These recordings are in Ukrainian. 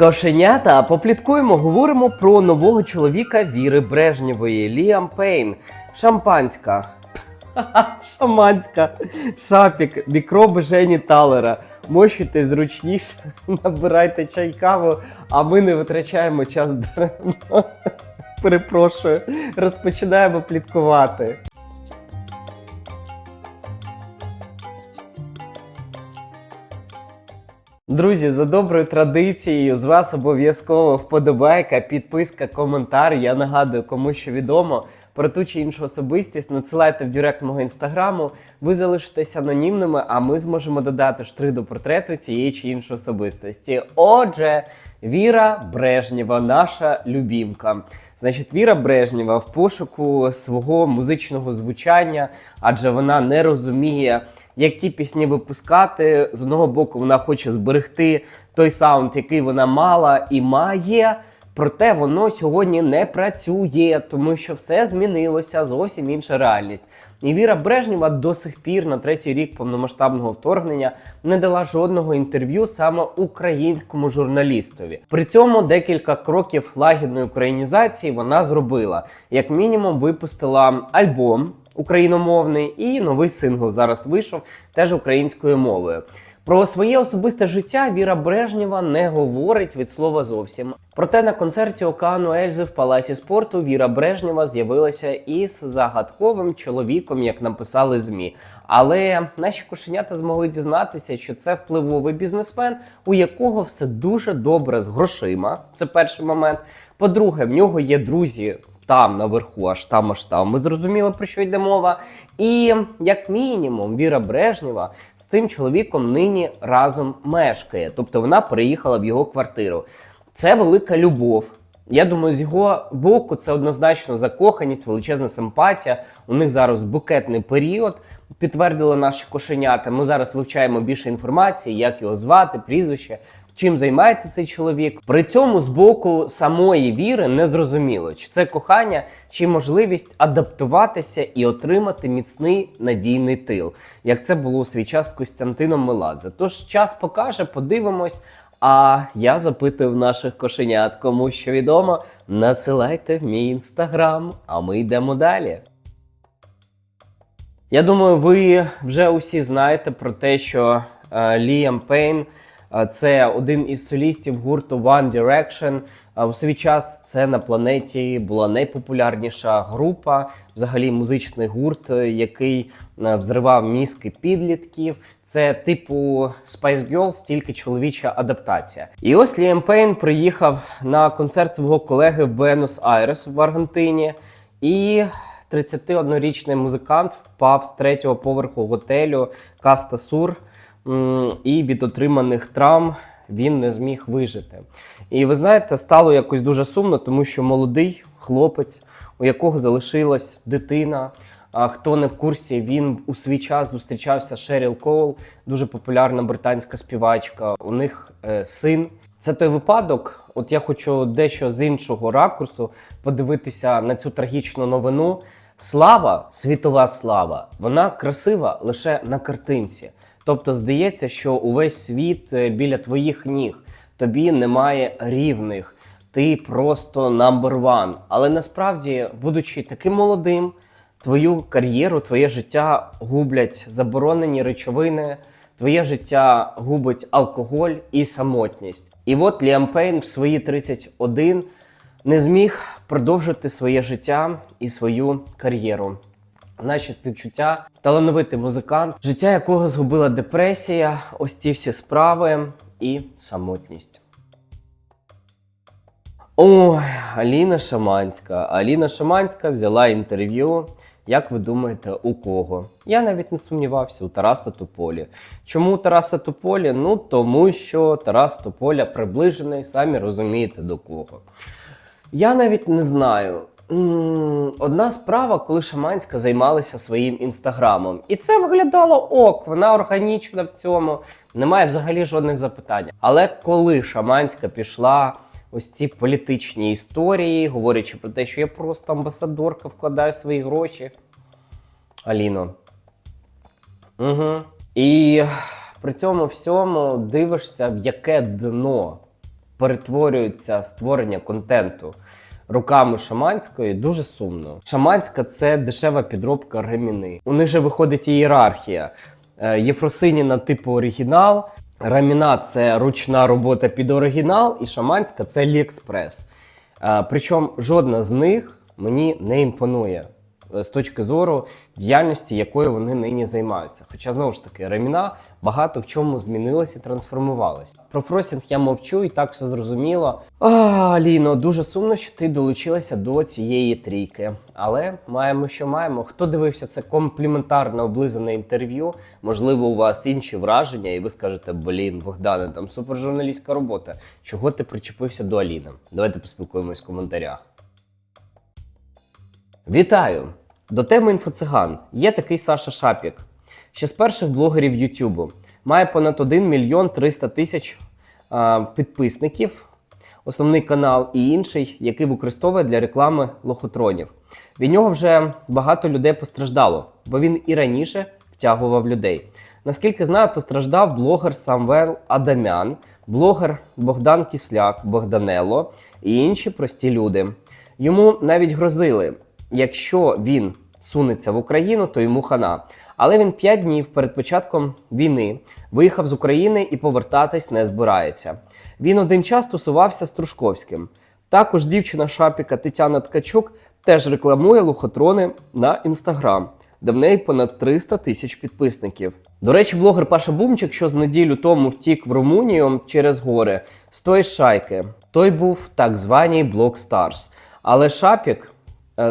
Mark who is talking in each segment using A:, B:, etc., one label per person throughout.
A: Кошенята, попліткуємо, говоримо про нового чоловіка Віри Брежнєвої, Ліам Пейн, шампанська. Шаманська, шапік, мікроби Жені Талера. Мощуйте зручніше, набирайте чай каву, а ми не витрачаємо час даремно. Перепрошую, розпочинаємо пліткувати. Друзі, за доброю традицією, з вас обов'язково вподобайка, підписка, коментар. Я нагадую, кому що відомо про ту чи іншу особистість. Надсилайте в директ мого інстаграму. Ви залишитесь анонімними, а ми зможемо додати штрих до портрету цієї чи іншої особистості. Отже, Віра Брежнєва, наша любімка. Значить, Віра Брежнєва в пошуку свого музичного звучання, адже вона не розуміє, які пісні випускати. З одного боку, вона хоче зберегти той саунд, який вона мала і має. Проте воно сьогодні не працює, тому що все змінилося, зовсім інша реальність. І Віра Брежнєва до сих пір на третій рік повномасштабного вторгнення не дала жодного інтерв'ю саме українському журналістові. При цьому декілька кроків лагідної українізації вона зробила. Як мінімум, випустила альбом україномовний і новий сингл зараз вийшов теж українською мовою. Про своє особисте життя Віра Брежнєва не говорить від слова зовсім. Проте на концерті Океану Ельзи в Палаці спорту Віра Брежнєва з'явилася із загадковим чоловіком, як написали ЗМІ. Але наші кошенята змогли дізнатися, що це впливовий бізнесмен, у якого все дуже добре з грошима. Це перший момент. По-друге, в нього є друзі там наверху, аж там, аж там. Ми зрозуміли, про що йде мова. І як мінімум, Віра Брежнєва з цим чоловіком нині разом мешкає. Тобто вона переїхала в його квартиру. Це велика любов. Я думаю, з його боку це однозначно закоханість, величезна симпатія. У них зараз букетний період. Підтвердили наші кошенята. Ми зараз вивчаємо більше інформації, як його звати, прізвище, чим займається цей чоловік. При цьому з боку самої віри не зрозуміло, чи це кохання, чи можливість адаптуватися і отримати міцний надійний тил, як це було у свій час з Костянтином Меладзе. Тож час покаже, подивимось. А я запитую наших кошенят, кому що відомо, насилайте в мій інстаграм, а ми йдемо далі. Я думаю, ви вже усі знаєте про те, що е, Ліам Пейн це один із солістів гурту One Direction. Е, у свій час це на планеті була найпопулярніша група, взагалі музичний гурт, е, який е, взривав мізки підлітків. Це типу Spice Girls, тільки чоловіча адаптація. І ось Ліам Пейн приїхав на концерт свого колеги в Буенос-Айрес в Аргентині. І 31-річний музикант впав з третього поверху готелю Каста Сур, і від отриманих травм він не зміг вижити. І ви знаєте, стало якось дуже сумно, тому що молодий хлопець, у якого залишилась дитина. А хто не в курсі, він у свій час зустрічався Шеріл Коул, дуже популярна британська співачка. У них е, син. Це той випадок. От я хочу дещо з іншого ракурсу подивитися на цю трагічну новину. Слава, світова слава, вона красива лише на картинці. Тобто, здається, що увесь світ е, біля твоїх ніг, тобі немає рівних, ти просто number one. Але насправді, будучи таким молодим, твою кар'єру, твоє життя гублять заборонені речовини, твоє життя губить алкоголь і самотність. І от Ліам Пейн в свої 31 не зміг продовжити своє життя і свою кар'єру. Наші співчуття, талановитий музикант, життя якого згубила депресія, ось ці всі справи і самотність. Ой, Аліна Шаманська. Аліна Шаманська взяла інтерв'ю. Як ви думаєте, у кого? Я навіть не сумнівався у Тараса Тополі. Чому Тараса Тополі? Ну тому що Тарас Тополя приближений, самі розумієте до кого. Я навіть не знаю. Одна справа, коли Шаманська займалася своїм інстаграмом, і це виглядало ок, вона органічна в цьому, немає взагалі жодних запитань. Але коли Шаманська пішла ось ці політичні історії, говорячи про те, що я просто амбасадорка, вкладаю свої гроші. Аліно. Угу. І при цьому всьому дивишся, в яке дно перетворюється створення контенту руками шаманської, дуже сумно. Шаманська це дешева підробка реміни. У них же виходить ієрархія. Е, Єфросиніна типу оригінал, раміна це ручна робота під оригінал, і шаманська це Аліекспрес. Е, Причому жодна з них мені не імпонує з точки зору діяльності, якою вони нині займаються. Хоча знову ж таки, реміна багато в чому змінилася трансформувалася. Про фростінг я мовчу і так все зрозуміло. А, Ліно, дуже сумно, що ти долучилася до цієї трійки. Але маємо, що маємо. Хто дивився це компліментарне облизане інтерв'ю? Можливо, у вас інші враження, і ви скажете: блін, Богдане, там супержурналістська робота. Чого ти причепився до Аліни? Давайте поспілкуємось в коментарях. Вітаю! До теми інфоциган є такий Саша Шапік, ще з перших блогерів Ютубу. Має понад 1 мільйон 300 тисяч а, підписників, основний канал і інший, який використовує для реклами лохотронів. Від нього вже багато людей постраждало, бо він і раніше втягував людей. Наскільки знаю, постраждав блогер Самвел Адамян, блогер Богдан Кісляк, Богданело і інші прості люди. Йому навіть грозили, якщо він сунеться в Україну, то йому хана. Але він 5 днів перед початком війни виїхав з України і повертатись не збирається. Він один час тусувався з Трушковським. Також дівчина Шапіка Тетяна Ткачук теж рекламує лохотрони на інстаграм, де в неї понад 300 тисяч підписників. До речі, блогер Паша Бумчик, що з неділю тому втік в Румунію через гори з тої шайки. Той був так званій Блок Старс. Але Шапік,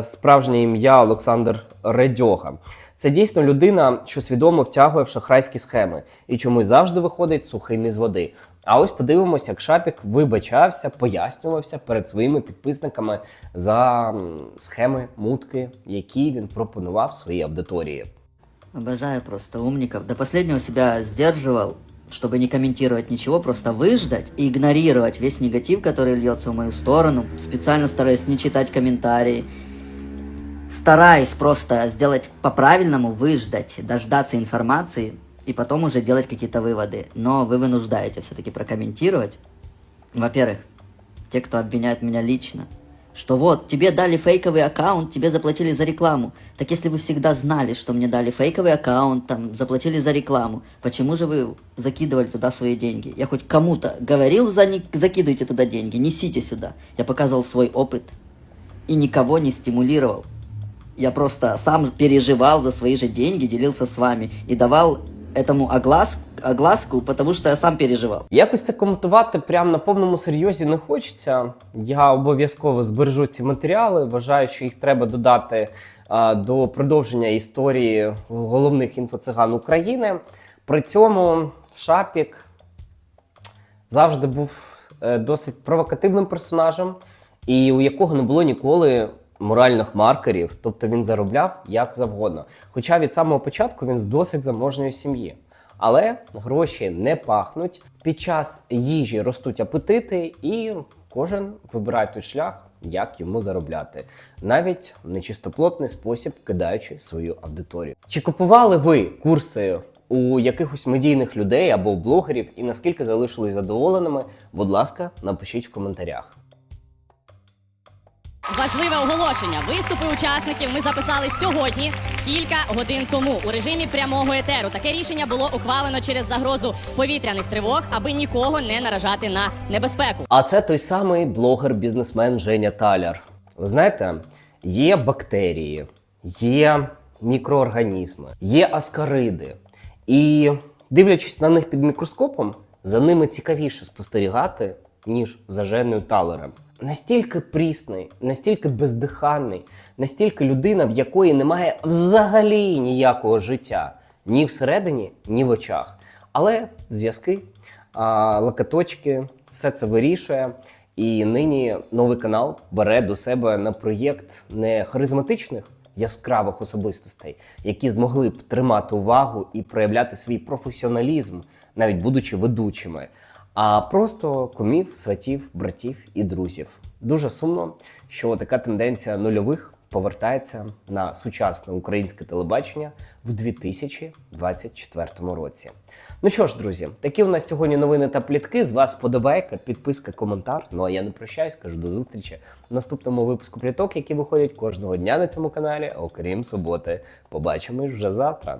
A: справжнє ім'я Олександр Редьога, це дійсно людина, що свідомо втягує в шахрайські схеми і чомусь завжди виходить сухим із води. А ось подивимося, як Шапік вибачався, пояснювався перед своїми підписниками за м, схеми мутки, які він пропонував своїй аудиторії.
B: Обожаю просто умников. До последнего себя сдерживал, чтобы не комментировать ничего, просто выждать и игнорировать весь негатив, который льется в мою сторону. Специально стараюсь не читать комментарии. Стараюсь просто сделать по-правильному, выждать, дождаться информации и потом уже делать какие-то выводы. Но вы вынуждаете все-таки прокомментировать. Во-первых, те, кто обвиняет меня лично, что вот, тебе дали фейковый аккаунт, тебе заплатили за рекламу. Так если вы всегда знали, что мне дали фейковый аккаунт, там, заплатили за рекламу, почему же вы закидывали туда свои деньги? Я хоть кому-то говорил, за не- закидывайте туда деньги, несите сюда. Я показывал свой опыт и никого не стимулировал. Я просто сам переживал за свои же деньги, делился с вами и давал этому оглас, огласку, потому что я сам переживал.
A: Якось це коментувати прямо на повному серйозі не хочеться. Я обов'язково збережу ці матеріали. Вважаю, що їх треба додати а, до продовження історії головних інфоциган України. При цьому Шапік завжди був е, досить провокативним персонажем, і у якого не було ніколи моральних маркерів, тобто він заробляв як завгодно. Хоча від самого початку він з досить заможної сім'ї. Але гроші не пахнуть. Під час їжі ростуть апетити, і кожен вибирає той шлях, як йому заробляти, навіть в нечистоплотний спосіб кидаючи свою аудиторію. Чи купували ви курси у якихось медійних людей або блогерів, і наскільки залишились задоволеними? Будь ласка, напишіть в коментарях.
C: Важливе оголошення. Виступи учасників ми записали сьогодні, кілька годин тому у режимі прямого етеру. Таке рішення було ухвалено через загрозу повітряних тривог, аби нікого не наражати на небезпеку.
A: А це той самий блогер-бізнесмен Женя Таляр. Ви знаєте, є бактерії, є мікроорганізми, є аскариди. І дивлячись на них під мікроскопом, за ними цікавіше спостерігати, ніж за Женою Талером. Настільки прісний, настільки бездиханний, настільки людина, в якої немає взагалі ніякого життя ні всередині, ні в очах. Але зв'язки, а, лакаточки, все це вирішує. І нині новий канал бере до себе на проєкт не харизматичних яскравих особистостей, які змогли б тримати увагу і проявляти свій професіоналізм, навіть будучи ведучими, а просто кумів, сватів, братів і друзів. Дуже сумно, що така тенденція нульових повертається на сучасне українське телебачення в 2024 році. Ну що ж, друзі, такі у нас сьогодні новини та плітки. З вас вподобайка, підписка, коментар. Ну а я не прощаюсь, кажу до зустрічі в наступному випуску пліток, які виходять кожного дня на цьому каналі, окрім суботи. Побачимось вже завтра.